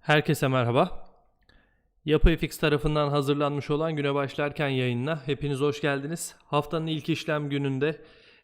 Herkese merhaba. Yapı FX tarafından hazırlanmış olan güne başlarken yayınına hepiniz hoş geldiniz. Haftanın ilk işlem gününde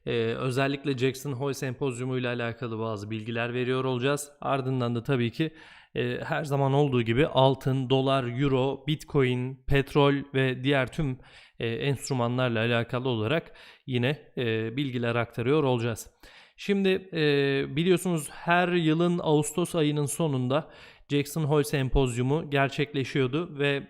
e, özellikle Jackson Hole Sempozyumu ile alakalı bazı bilgiler veriyor olacağız. Ardından da tabii ki e, her zaman olduğu gibi altın, dolar, euro, bitcoin, petrol ve diğer tüm e, enstrümanlarla alakalı olarak yine e, bilgiler aktarıyor olacağız. Şimdi e, biliyorsunuz her yılın Ağustos ayının sonunda Jackson Hole Sempozyumu gerçekleşiyordu ve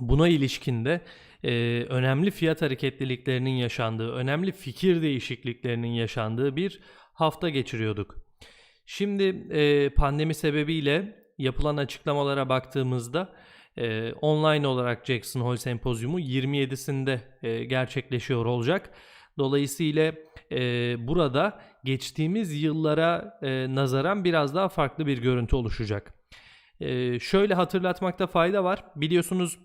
buna ilişkin de e, önemli fiyat hareketliliklerinin yaşandığı, önemli fikir değişikliklerinin yaşandığı bir hafta geçiriyorduk. Şimdi e, pandemi sebebiyle yapılan açıklamalara baktığımızda e, online olarak Jackson Hole Sempozyumu 27'sinde e, gerçekleşiyor olacak. Dolayısıyla e, burada geçtiğimiz yıllara e, nazaran biraz daha farklı bir görüntü oluşacak. Şöyle hatırlatmakta fayda var. Biliyorsunuz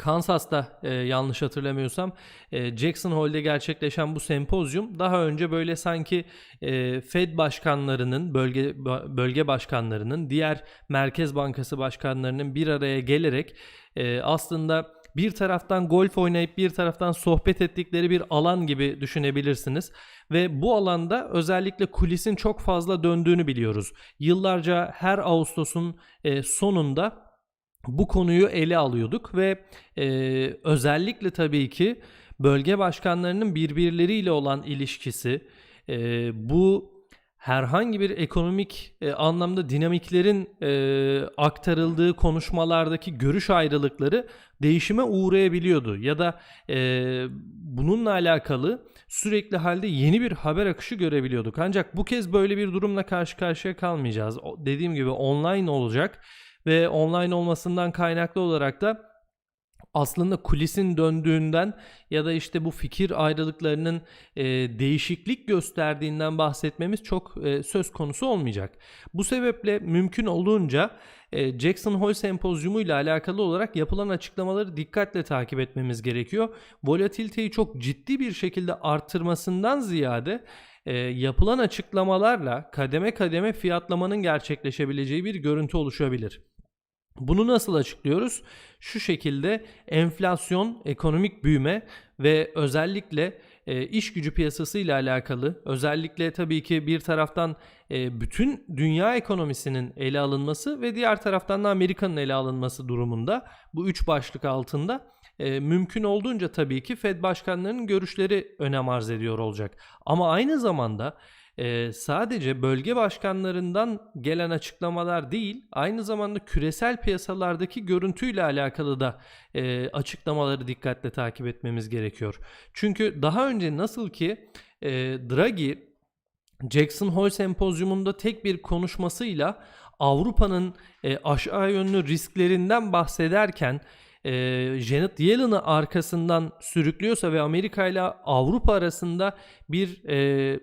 Kansas'ta e, yanlış hatırlamıyorsam e, Jackson Hole'de gerçekleşen bu sempozyum daha önce böyle sanki e, Fed başkanlarının, bölge bölge başkanlarının, diğer Merkez Bankası başkanlarının bir araya gelerek e, aslında bir taraftan golf oynayıp bir taraftan sohbet ettikleri bir alan gibi düşünebilirsiniz. Ve bu alanda özellikle kulisin çok fazla döndüğünü biliyoruz. Yıllarca her Ağustos'un e, sonunda bu konuyu ele alıyorduk ve e, özellikle tabii ki bölge başkanlarının birbirleriyle olan ilişkisi, e, bu herhangi bir ekonomik e, anlamda dinamiklerin e, aktarıldığı konuşmalardaki görüş ayrılıkları değişime uğrayabiliyordu ya da e, bununla alakalı sürekli halde yeni bir haber akışı görebiliyorduk. Ancak bu kez böyle bir durumla karşı karşıya kalmayacağız. O, dediğim gibi online olacak ve online olmasından kaynaklı olarak da aslında kulisin döndüğünden ya da işte bu fikir ayrılıklarının e, değişiklik gösterdiğinden bahsetmemiz çok e, söz konusu olmayacak. Bu sebeple mümkün olduğunca e, Jackson Hole Sempozyumu ile alakalı olarak yapılan açıklamaları dikkatle takip etmemiz gerekiyor. Volatiliteyi çok ciddi bir şekilde arttırmasından ziyade e, yapılan açıklamalarla kademe kademe fiyatlamanın gerçekleşebileceği bir görüntü oluşabilir. Bunu nasıl açıklıyoruz? Şu şekilde enflasyon, ekonomik büyüme ve özellikle e, iş gücü piyasası ile alakalı özellikle tabii ki bir taraftan e, bütün dünya ekonomisinin ele alınması ve diğer taraftan da Amerika'nın ele alınması durumunda bu üç başlık altında e, mümkün olduğunca tabii ki Fed başkanlarının görüşleri önem arz ediyor olacak. Ama aynı zamanda e, sadece bölge başkanlarından gelen açıklamalar değil, aynı zamanda küresel piyasalardaki görüntüyle alakalı da e, açıklamaları dikkatle takip etmemiz gerekiyor. Çünkü daha önce nasıl ki e, Draghi Jackson Hole sempozyumunda tek bir konuşmasıyla Avrupa'nın e, aşağı yönlü risklerinden bahsederken e, Janet Yellen'ı arkasından sürüklüyorsa ve Amerika ile Avrupa arasında bir e,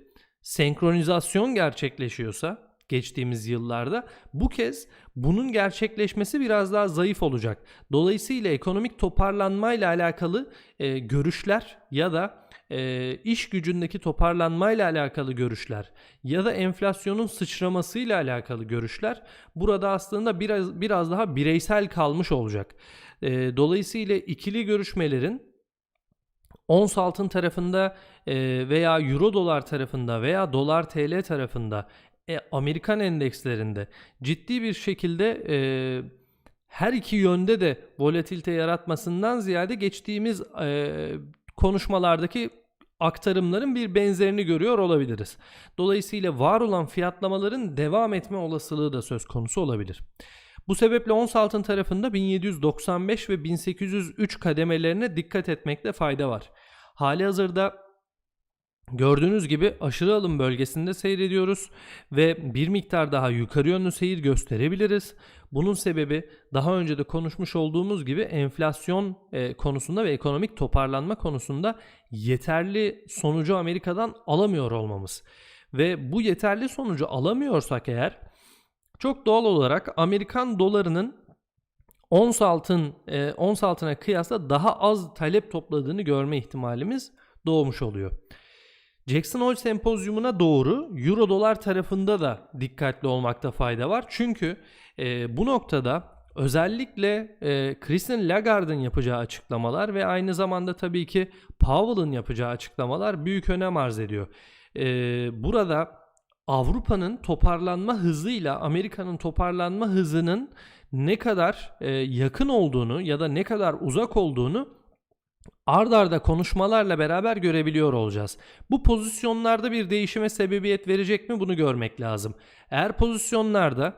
senkronizasyon gerçekleşiyorsa geçtiğimiz yıllarda bu kez bunun gerçekleşmesi biraz daha zayıf olacak. Dolayısıyla ekonomik toparlanmayla alakalı e, görüşler ya da e, iş gücündeki toparlanmayla alakalı görüşler ya da enflasyonun sıçramasıyla alakalı görüşler burada aslında biraz biraz daha bireysel kalmış olacak. E, dolayısıyla ikili görüşmelerin ons altın tarafında e, veya euro dolar tarafında veya dolar TL tarafında e, Amerikan endekslerinde ciddi bir şekilde e, her iki yönde de volatilite yaratmasından ziyade geçtiğimiz konuşmalardaki aktarımların bir benzerini görüyor olabiliriz. Dolayısıyla var olan fiyatlamaların devam etme olasılığı da söz konusu olabilir. Bu sebeple ons altın tarafında 1795 ve 1803 kademelerine dikkat etmekte fayda var. Hali hazırda Gördüğünüz gibi aşırı alım bölgesinde seyrediyoruz ve bir miktar daha yukarı yönlü seyir gösterebiliriz. Bunun sebebi daha önce de konuşmuş olduğumuz gibi enflasyon e, konusunda ve ekonomik toparlanma konusunda yeterli sonucu Amerika'dan alamıyor olmamız. Ve bu yeterli sonucu alamıyorsak eğer çok doğal olarak Amerikan dolarının ons altın e, ons altına kıyasla daha az talep topladığını görme ihtimalimiz doğmuş oluyor. Jackson Hole sempozyumuna doğru Euro dolar tarafında da dikkatli olmakta fayda var. Çünkü e, bu noktada özellikle e, Christine Lagarde'ın yapacağı açıklamalar ve aynı zamanda tabii ki Powell'ın yapacağı açıklamalar büyük önem arz ediyor. E, burada Avrupa'nın toparlanma hızıyla Amerika'nın toparlanma hızının ne kadar e, yakın olduğunu ya da ne kadar uzak olduğunu ard arda konuşmalarla beraber görebiliyor olacağız. Bu pozisyonlarda bir değişime sebebiyet verecek mi bunu görmek lazım. Eğer pozisyonlarda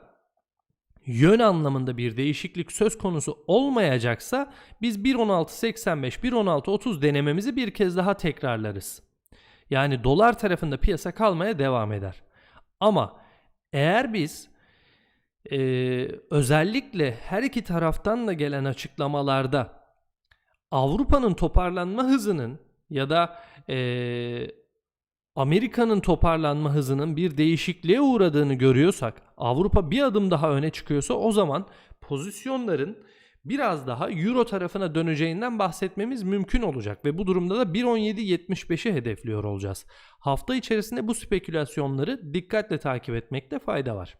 yön anlamında bir değişiklik söz konusu olmayacaksa biz 1.16.85, 1.16.30 denememizi bir kez daha tekrarlarız. Yani dolar tarafında piyasa kalmaya devam eder. Ama eğer biz e, özellikle her iki taraftan da gelen açıklamalarda Avrupa'nın toparlanma hızının ya da e, Amerika'nın toparlanma hızının bir değişikliğe uğradığını görüyorsak, Avrupa bir adım daha öne çıkıyorsa o zaman pozisyonların biraz daha euro tarafına döneceğinden bahsetmemiz mümkün olacak ve bu durumda da 1.17.75'i hedefliyor olacağız. Hafta içerisinde bu spekülasyonları dikkatle takip etmekte fayda var.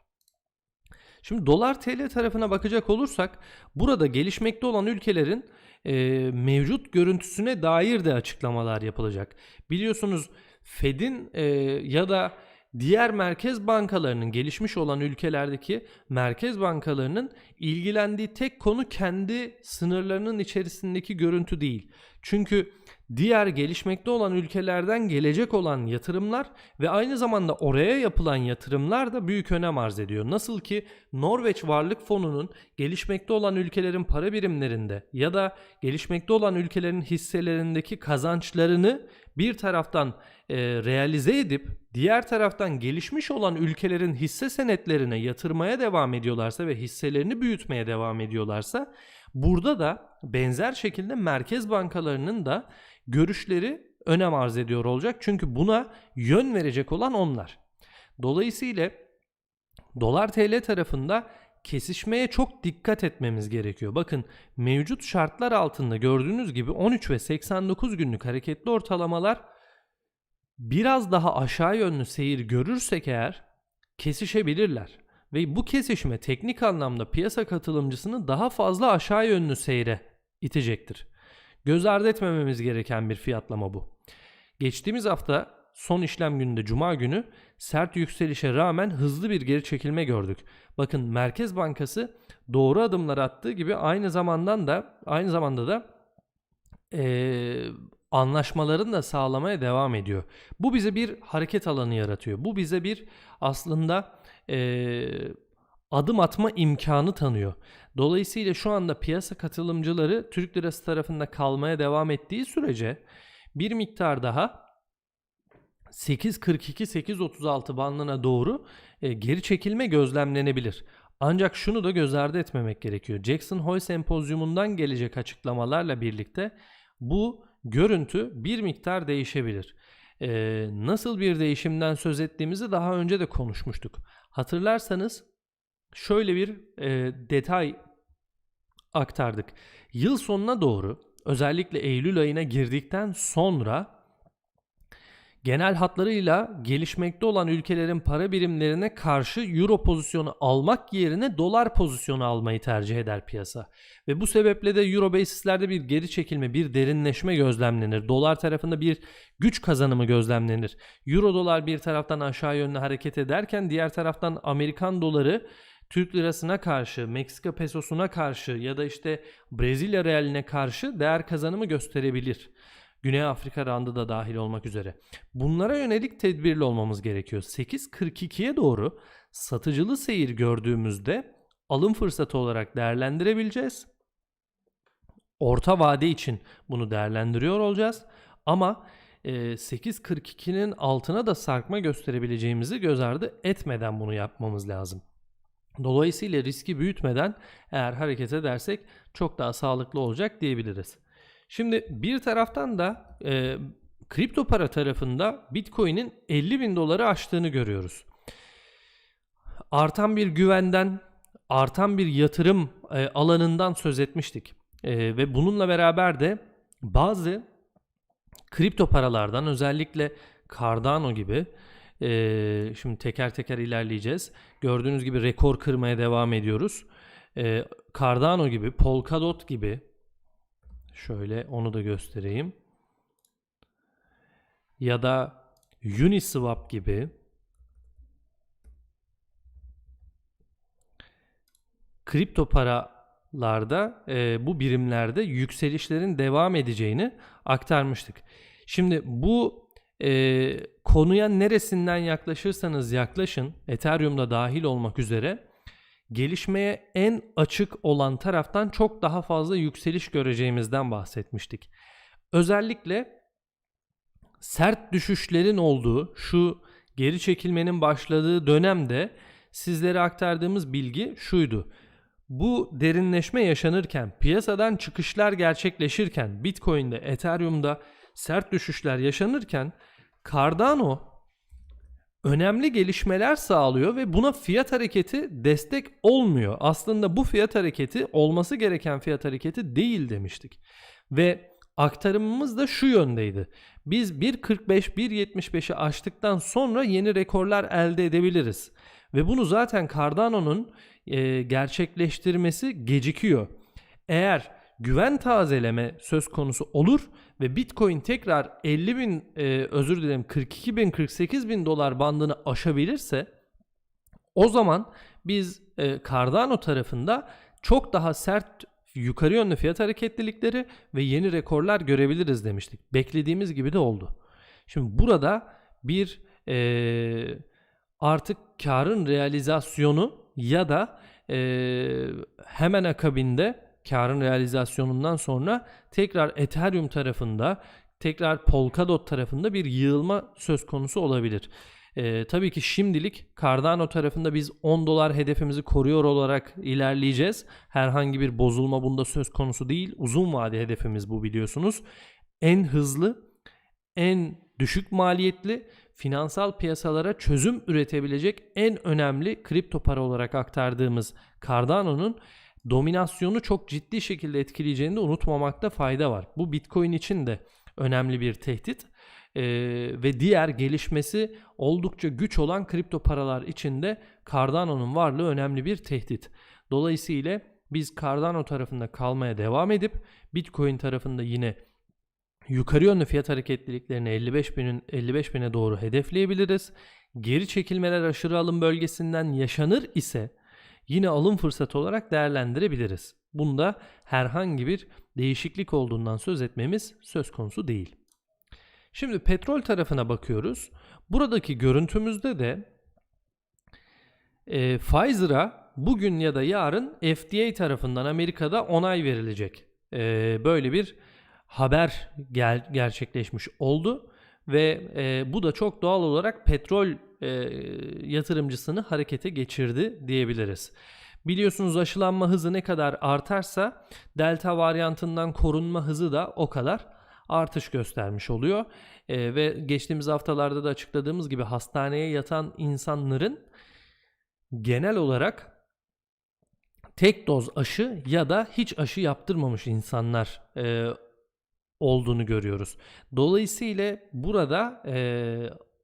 Şimdi dolar TL tarafına bakacak olursak burada gelişmekte olan ülkelerin e, mevcut görüntüsüne dair de açıklamalar yapılacak. Biliyorsunuz Fed'in e, ya da diğer merkez bankalarının gelişmiş olan ülkelerdeki merkez bankalarının ilgilendiği tek konu kendi sınırlarının içerisindeki görüntü değil. Çünkü diğer gelişmekte olan ülkelerden gelecek olan yatırımlar ve aynı zamanda oraya yapılan yatırımlar da büyük önem arz ediyor. Nasıl ki Norveç Varlık Fonu'nun gelişmekte olan ülkelerin para birimlerinde ya da gelişmekte olan ülkelerin hisselerindeki kazançlarını bir taraftan e, realize edip diğer taraftan gelişmiş olan ülkelerin hisse senetlerine yatırmaya devam ediyorlarsa ve hisselerini büyütmeye devam ediyorlarsa burada da benzer şekilde merkez bankalarının da görüşleri önem arz ediyor olacak. Çünkü buna yön verecek olan onlar. Dolayısıyla dolar TL tarafında kesişmeye çok dikkat etmemiz gerekiyor. Bakın mevcut şartlar altında gördüğünüz gibi 13 ve 89 günlük hareketli ortalamalar biraz daha aşağı yönlü seyir görürsek eğer kesişebilirler. Ve bu kesişme teknik anlamda piyasa katılımcısını daha fazla aşağı yönlü seyre itecektir. Göz ardı etmememiz gereken bir fiyatlama bu. Geçtiğimiz hafta son işlem gününde cuma günü sert yükselişe rağmen hızlı bir geri çekilme gördük. Bakın Merkez Bankası doğru adımlar attığı gibi aynı zamandan da aynı zamanda da ee, anlaşmaların da sağlamaya devam ediyor. Bu bize bir hareket alanı yaratıyor. Bu bize bir aslında ee, adım atma imkanı tanıyor. Dolayısıyla şu anda piyasa katılımcıları Türk lirası tarafında kalmaya devam ettiği sürece bir miktar daha 8.42-8.36 bandına doğru e, geri çekilme gözlemlenebilir. Ancak şunu da göz ardı etmemek gerekiyor. Jackson Hole sempozyumundan gelecek açıklamalarla birlikte bu görüntü bir miktar değişebilir. Ee, nasıl bir değişimden söz ettiğimizi daha önce de konuşmuştuk. Hatırlarsanız şöyle bir e, detay aktardık. Yıl sonuna doğru özellikle Eylül ayına girdikten sonra genel hatlarıyla gelişmekte olan ülkelerin para birimlerine karşı euro pozisyonu almak yerine dolar pozisyonu almayı tercih eder piyasa. Ve bu sebeple de euro basislerde bir geri çekilme, bir derinleşme gözlemlenir. Dolar tarafında bir güç kazanımı gözlemlenir. Euro dolar bir taraftan aşağı yönlü hareket ederken diğer taraftan Amerikan doları Türk lirasına karşı, Meksika pesosuna karşı ya da işte Brezilya realine karşı değer kazanımı gösterebilir. Güney Afrika randı da dahil olmak üzere. Bunlara yönelik tedbirli olmamız gerekiyor. 8.42'ye doğru satıcılı seyir gördüğümüzde alım fırsatı olarak değerlendirebileceğiz. Orta vade için bunu değerlendiriyor olacağız. Ama 8.42'nin altına da sarkma gösterebileceğimizi göz ardı etmeden bunu yapmamız lazım. Dolayısıyla riski büyütmeden eğer hareket edersek çok daha sağlıklı olacak diyebiliriz. Şimdi bir taraftan da e, kripto para tarafında Bitcoin'in 50 bin doları aştığını görüyoruz. Artan bir güvenden, artan bir yatırım e, alanından söz etmiştik. E, ve bununla beraber de bazı kripto paralardan özellikle Cardano gibi e, şimdi teker teker ilerleyeceğiz. Gördüğünüz gibi rekor kırmaya devam ediyoruz. E, Cardano gibi, Polkadot gibi şöyle onu da göstereyim. Ya da Uniswap gibi kripto paralarda e, bu birimlerde yükselişlerin devam edeceğini aktarmıştık. Şimdi bu e, konuya neresinden yaklaşırsanız yaklaşın, Ethereum'da dahil olmak üzere gelişmeye en açık olan taraftan çok daha fazla yükseliş göreceğimizden bahsetmiştik. Özellikle sert düşüşlerin olduğu şu geri çekilmenin başladığı dönemde sizlere aktardığımız bilgi şuydu. Bu derinleşme yaşanırken, piyasadan çıkışlar gerçekleşirken, Bitcoin'de, Ethereum'da sert düşüşler yaşanırken Cardano önemli gelişmeler sağlıyor ve buna fiyat hareketi destek olmuyor. Aslında bu fiyat hareketi olması gereken fiyat hareketi değil demiştik. Ve aktarımımız da şu yöndeydi. Biz 1.45 1.75'i aştıktan sonra yeni rekorlar elde edebiliriz. Ve bunu zaten Cardano'nun e, gerçekleştirmesi gecikiyor. Eğer güven tazeleme söz konusu olur ve Bitcoin tekrar 50 bin e, özür dilerim 42 bin 48 bin dolar bandını aşabilirse o zaman biz e, Cardano tarafında çok daha sert yukarı yönlü fiyat hareketlilikleri ve yeni rekorlar görebiliriz demiştik. Beklediğimiz gibi de oldu. Şimdi burada bir e, artık karın realizasyonu ya da e, hemen akabinde karın realizasyonundan sonra tekrar Ethereum tarafında tekrar Polkadot tarafında bir yığılma söz konusu olabilir. Ee, tabii ki şimdilik Cardano tarafında biz 10 dolar hedefimizi koruyor olarak ilerleyeceğiz. Herhangi bir bozulma bunda söz konusu değil. Uzun vade hedefimiz bu biliyorsunuz. En hızlı, en düşük maliyetli finansal piyasalara çözüm üretebilecek en önemli kripto para olarak aktardığımız Cardano'nun dominasyonu çok ciddi şekilde etkileyeceğini de unutmamakta fayda var. Bu Bitcoin için de önemli bir tehdit ee, ve diğer gelişmesi oldukça güç olan kripto paralar için de Cardano'nun varlığı önemli bir tehdit. Dolayısıyla biz Cardano tarafında kalmaya devam edip Bitcoin tarafında yine yukarı yönlü fiyat hareketliliklerini 55 binin 55 bine doğru hedefleyebiliriz. Geri çekilmeler aşırı alım bölgesinden yaşanır ise yine alım fırsatı olarak değerlendirebiliriz. Bunda herhangi bir değişiklik olduğundan söz etmemiz söz konusu değil. Şimdi petrol tarafına bakıyoruz. Buradaki görüntümüzde de e, Pfizer'a bugün ya da yarın FDA tarafından Amerika'da onay verilecek. E, böyle bir haber gel, gerçekleşmiş oldu ve e, bu da çok doğal olarak petrol e, yatırımcısını harekete geçirdi diyebiliriz. Biliyorsunuz aşılanma hızı ne kadar artarsa delta varyantından korunma hızı da o kadar artış göstermiş oluyor. E, ve geçtiğimiz haftalarda da açıkladığımız gibi hastaneye yatan insanların genel olarak tek doz aşı ya da hiç aşı yaptırmamış insanlar e, olduğunu görüyoruz. Dolayısıyla burada e,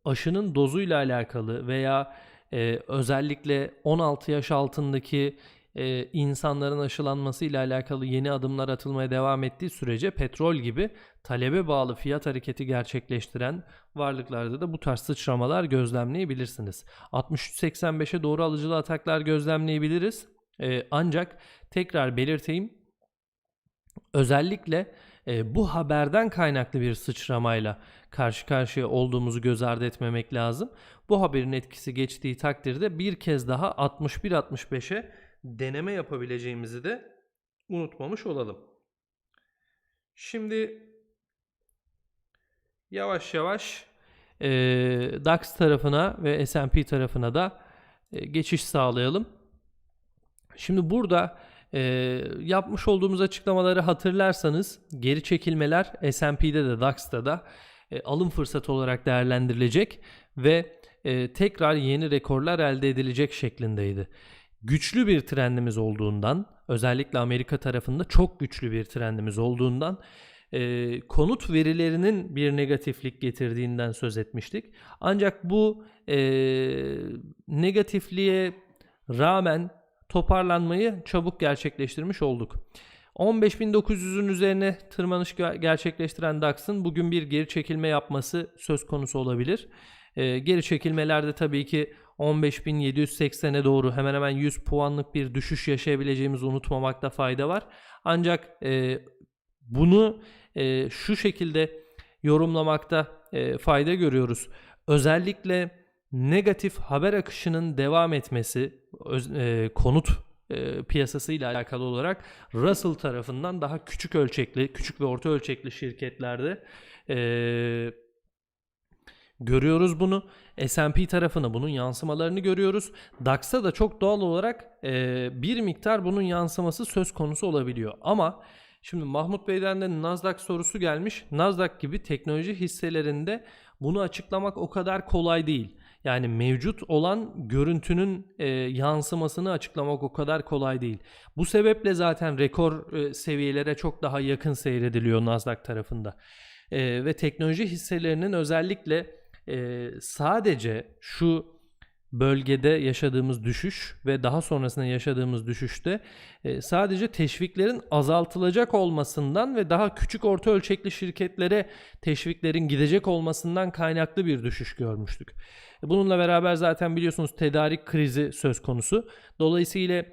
aşının dozuyla alakalı veya e, özellikle 16 yaş altındaki e, insanların aşılanması ile alakalı yeni adımlar atılmaya devam ettiği sürece petrol gibi talebe bağlı fiyat hareketi gerçekleştiren varlıklarda da bu tarz sıçramalar gözlemleyebilirsiniz. 63.85'e doğru alıcılı ataklar gözlemleyebiliriz. E, ancak tekrar belirteyim özellikle e, bu haberden kaynaklı bir sıçramayla karşı karşıya olduğumuzu göz ardı etmemek lazım. Bu haberin etkisi geçtiği takdirde bir kez daha 61-65'e deneme yapabileceğimizi de unutmamış olalım. Şimdi yavaş yavaş e, DAX tarafına ve S&P tarafına da e, geçiş sağlayalım. Şimdi burada e, yapmış olduğumuz açıklamaları hatırlarsanız geri çekilmeler S&P'de de DAX'ta da e, alım fırsatı olarak değerlendirilecek ve e, tekrar yeni rekorlar elde edilecek şeklindeydi. Güçlü bir trendimiz olduğundan özellikle Amerika tarafında çok güçlü bir trendimiz olduğundan e, konut verilerinin bir negatiflik getirdiğinden söz etmiştik. Ancak bu e, negatifliğe rağmen toparlanmayı çabuk gerçekleştirmiş olduk. 15.900'ün üzerine tırmanış ge- gerçekleştiren DAX'ın bugün bir geri çekilme yapması söz konusu olabilir. Ee, geri çekilmelerde tabii ki 15.780'e doğru hemen hemen 100 puanlık bir düşüş yaşayabileceğimizi unutmamakta fayda var. Ancak e, bunu e, şu şekilde yorumlamakta e, fayda görüyoruz. Özellikle negatif haber akışının devam etmesi öz- e, konut e, piyasasıyla alakalı olarak Russell tarafından daha küçük ölçekli, küçük ve orta ölçekli şirketlerde e, görüyoruz bunu. S&P tarafına bunun yansımalarını görüyoruz. DAX'a da çok doğal olarak e, bir miktar bunun yansıması söz konusu olabiliyor. Ama şimdi Mahmut Bey'den de Nasdaq sorusu gelmiş. Nasdaq gibi teknoloji hisselerinde bunu açıklamak o kadar kolay değil. Yani mevcut olan görüntünün e, yansımasını açıklamak o kadar kolay değil. Bu sebeple zaten rekor e, seviyelere çok daha yakın seyrediliyor Nasdaq tarafında. E, ve teknoloji hisselerinin özellikle e, sadece şu bölgede yaşadığımız düşüş ve daha sonrasında yaşadığımız düşüşte e, sadece teşviklerin azaltılacak olmasından ve daha küçük orta ölçekli şirketlere teşviklerin gidecek olmasından kaynaklı bir düşüş görmüştük. E, Bununla beraber zaten biliyorsunuz tedarik krizi söz konusu. Dolayısıyla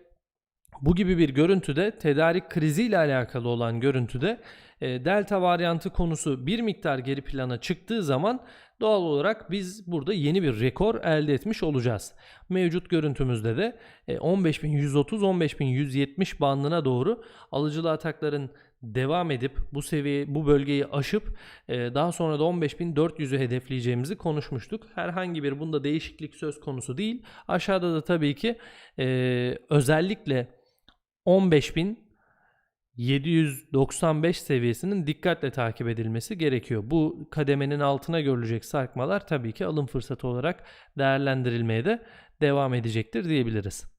bu gibi bir görüntüde tedarik kriziyle alakalı olan görüntüde ee, delta varyantı konusu bir miktar geri plana çıktığı zaman doğal olarak biz burada yeni bir rekor elde etmiş olacağız. Mevcut görüntümüzde de e, 15.130-15.170 bandına doğru alıcılı atakların devam edip bu seviye bu bölgeyi aşıp e, daha sonra da 15.400'ü hedefleyeceğimizi konuşmuştuk. Herhangi bir bunda değişiklik söz konusu değil. Aşağıda da tabii ki e, özellikle 15.000 795 seviyesinin dikkatle takip edilmesi gerekiyor. Bu kademenin altına görülecek sarkmalar tabii ki alım fırsatı olarak değerlendirilmeye de devam edecektir diyebiliriz.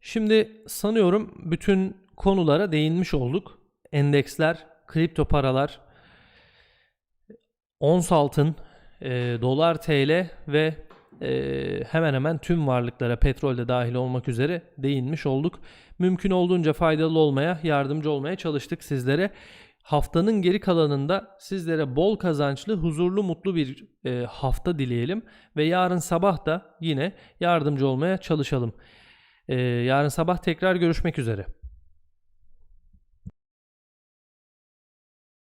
Şimdi sanıyorum bütün konulara değinmiş olduk. Endeksler, kripto paralar, ons altın, e, dolar TL ve e, hemen hemen tüm varlıklara petrol de dahil olmak üzere değinmiş olduk. Mümkün olduğunca faydalı olmaya, yardımcı olmaya çalıştık sizlere. Haftanın geri kalanında sizlere bol kazançlı, huzurlu, mutlu bir e, hafta dileyelim ve yarın sabah da yine yardımcı olmaya çalışalım. E, yarın sabah tekrar görüşmek üzere.